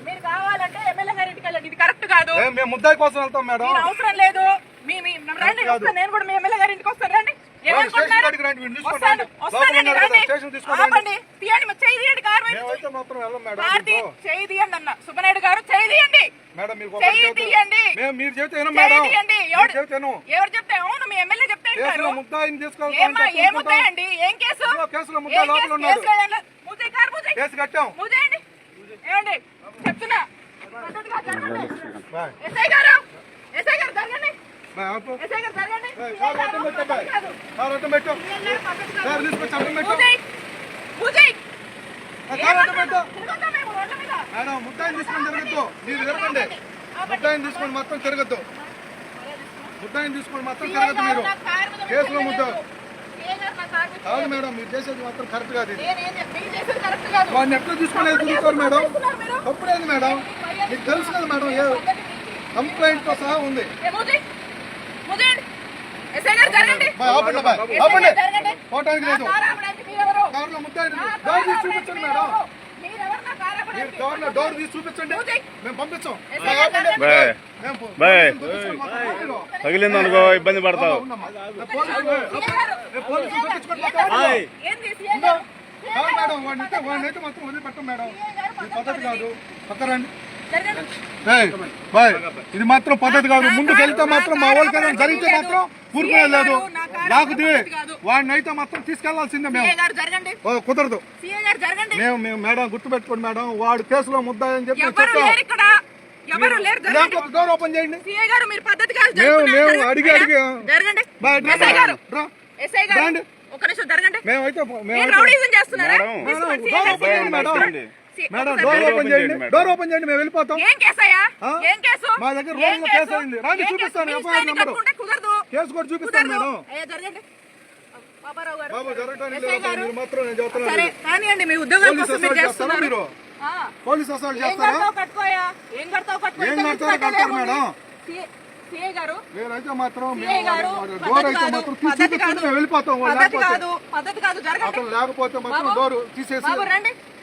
మీరు- కావాలంటే ఎమ్మెల్యే గారి ఇంటికి వెళ్ళండి. ఇది కరెక్ట్ కాదు. మేము ముద్దాయి కోసం వెళ్తాం మేడం. అవసరం లేదు. మీ మీ రండి కాదు. వస్తాను నేను కూడా మీ ఎమ్మెల్యే గారి ఇంటికి వస్తాను. రండి. సుబ్బనాయుడు గారు చేయి తీయండి. మేడం మీరు మీరు ఎవరు చెప్తే అవును మీ ఎమ్మెల్యే చెప్తే కేసులో ముద్దాయిని ఏం కేసు? కేసులో ముద్దాయి లోపల? ఉన్నాడు. కేసు కట్టాం. ఏమండి? చెప్తున్నా. జరగండి. ఎస్ఐ గారు ఎస్ఐ గారు జరగండి. జరగండి? మేడం ముద్దాయిని తీసుకొని తిరగద్దు. మీరు ఆపండి. ముద్దాయిని తీసుకొని మొత్తం తిరగద్దు. ముద్దాయిని తీసుకొని తిరగద్దు గారు మీరు. కేసులో ముద్ద. కాదు. మేడం మీరు చేసేది మాత్రం కరెక్ట్ కాదు కరెక్ట్. వాడిని ఎట్లా తీసుకొని తిరుగుతారు మేడం? తప్పులేదు మేడం. మీకు తెలుసు కదా మేడం ఏ కంప్లైంట్తో సహా ఉంది. పోవటానికి లేదు? కారులో ముద్దాయి చూపించండి మేడం మీరెవరు? మీరెవరు నా కారు మీరు? డోర్ తీసి చూపించండి. మేము పంపించాం బాయ్, ఆపండి. తగిలిందనుకో ఇబ్బంది పడతావు. మేడం వాడిని అయితే వాడిని అయితే మొత్తం వదిలిపెట్టం మేడం పద్ధతి కాదు పక్క ఇది మాత్రం పద్ధతి కాదు. ముందుకు వెళ్తే మాత్రం మా వాళ్ళకి జరిగితే మాత్రం ఊరుకునే లేదు. లాగుది వాడిని అయితే మాత్రం తీసుకెళ్ళాల్సిందే మేము. కుదరదు. మేము మేము మేడం గుర్తుపెట్టుకోండి మేడం. వాడు కేసులో ముద్దాయని చెప్పి చెప్తాం ఓపెన్ చేయండి. మేము- అడిగి అడిగి- మేమైతే మేడం. మేడం, డోర్ ఓపెన్ చేయండి. డోర్. ఓపెన్ చేయండి మేము వెళ్ళిపోతాం. ఏం కేసయ్యా ఆ? ఏం కేసు? మా దగ్గర ఏం రోజులో కేసు? అయింది. రండి? చూపిస్తాను, స్థాయిని నెంబరు. కేసు కూడా చూపిస్తాను మేడం. అయ్యా జరగండి. బాబారావు గారు. బాబు జరగటానికి ఎస్ఐ లేదు గారు. మీరు మాత్రం నేను కానివ్వండి మీ ఉద్యోగం కోసం మీరు చేస్తారా మీరు? ఆ. పోలీస్ అసలు చేస్తారా? ఏం కడతావు కట్టుకో? ఏం ఇంత కడతారో మించి కడతారు కట్టలేము. మేడం. వెళ్ళిపోతాం లేకపోతే. మాత్రం. డోర్ తీసేసి బాబు రండి.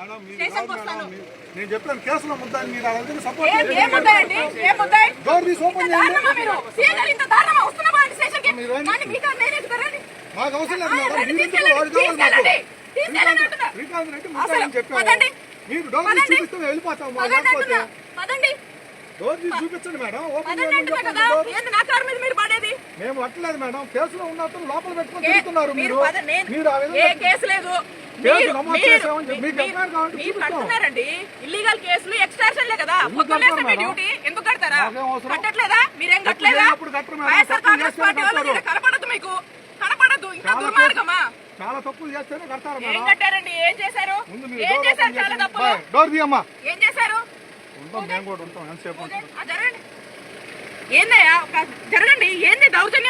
స్టేషన్కి వస్తాను. నేను చెప్పాను కేసులో ముద్దాయి మీరు సపోర్ట్ ఏం ఏం ముద్దాయండి ఏం ముద్దాయి డోర్ తీసి ఓపెన్ ఇంత చేయండి దారుణమా మీరు? సీఏ గారు ఇంత దారుణమా? వస్తున్నామా అండి స్టేషన్కి? మీరు రండి. కానీ మీకు నేనే ఎదుగుతారండి మాకు అవసరం లేదు ఆ, మేడం రండి, మీరు ఎందుకు తీసుకెళ్ళండి, వాడు కావాలి మాకు. తీసుకెళ్ళండి, తీసుకెళ్ళండి అంటున్నా. శ్రీకాంత్ రెడ్డి అసలు ముద్దాయి అని చెప్పాము పదండి. మీరు డోర్ తీసి పదండి. చూపిస్తే మేము వెళ్ళిపోతాం పదండి లేకపోతే అంటున్నా. పదండి. డోర్ తీసి చూపించండి మేడం. ఓపెన్ పదండి చేయమని అంటున్నా చెప్పండి కదా. డోర్. ఏంది నా కారు మీద మీరు పడేది? మేము అట్లేదు మేడం. కేసులో ఉన్న అతను లోపల పెట్టుకొని ఏ- తిరుగుతున్నారు మీరు మీరు. పద- నేను- మీరు ఆ ఏ విధంగా కేసు లేదు. కడుతున్నారండి. ఇల్లీగల్ కేసులు కదా. పొద్దున్నే? డ్యూటీ. ఎందుకు కడతారా? కట్టట్లేదా? మీరేం కట్టలేదా. వైఎస్ఆర్ కాంగ్రెస్ పార్టీ వాళ్ళు కనపడదు మీకు. కనపడదు. ఇంకా చాలా దుర్మార్గమా? చాలా తప్పులు చేస్తేనే కడతారు ఏం మేడం. కట్టారండి? ఏం చేశారు? ఏం చేశారు ఓపెన్ చాలా చేసి తప్పులు. బాయ్, డోర్ తీయమ్మా. ఏం చేశారు? ఉంటాం మేము కూడా ఉంటాం. ఎంతసేపు ఉంటాం ఆ, జరగండి. ఏందయ్యా జరగండి. ఏంది? దౌర్జన్యం